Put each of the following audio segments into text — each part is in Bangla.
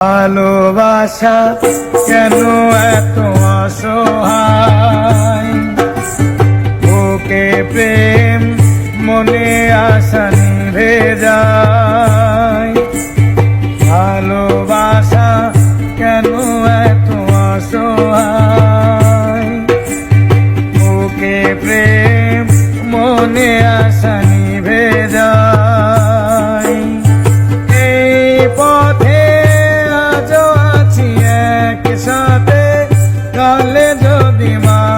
ভালোবাসা কেন এত অসহায়? ওকে প্রেম মনে আসানি নিভে দিমা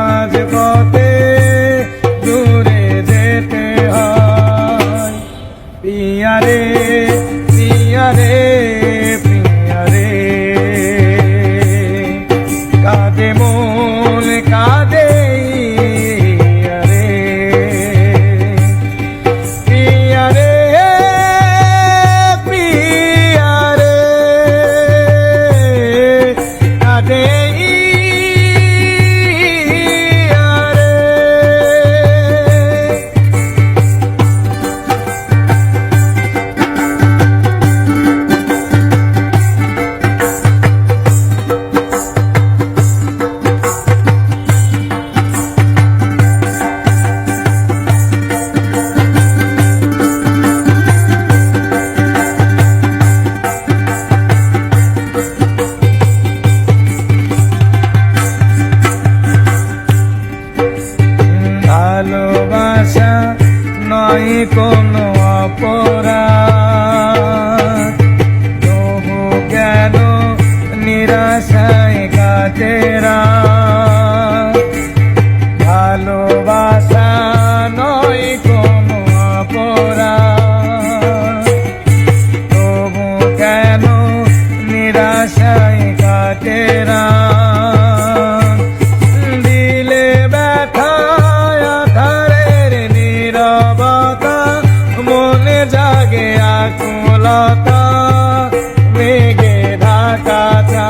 কোনো অপরাধ। তবু কেন নিরাশায় কাটেরা ভালোবাসা নয় কোনো তবু কেন কাটেরা দিলে ব্যথায় আধারের নীরবতা আকুলতা মেঘে ঢাকা চা।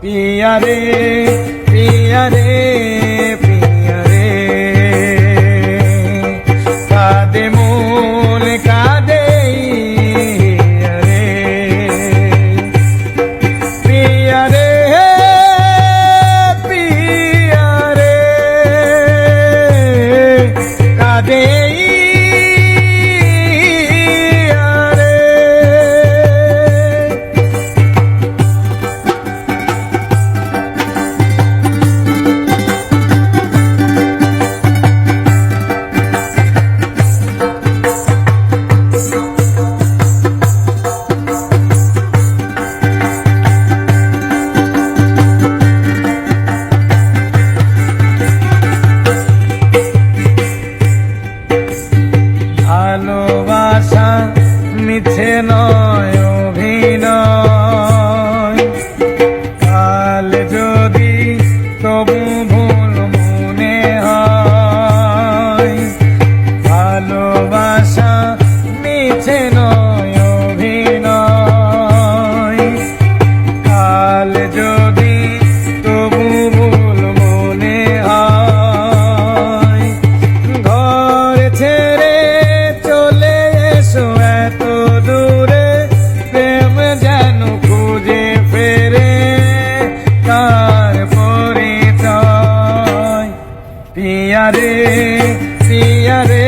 পিয়ারে পিয়ারে পিয়ারে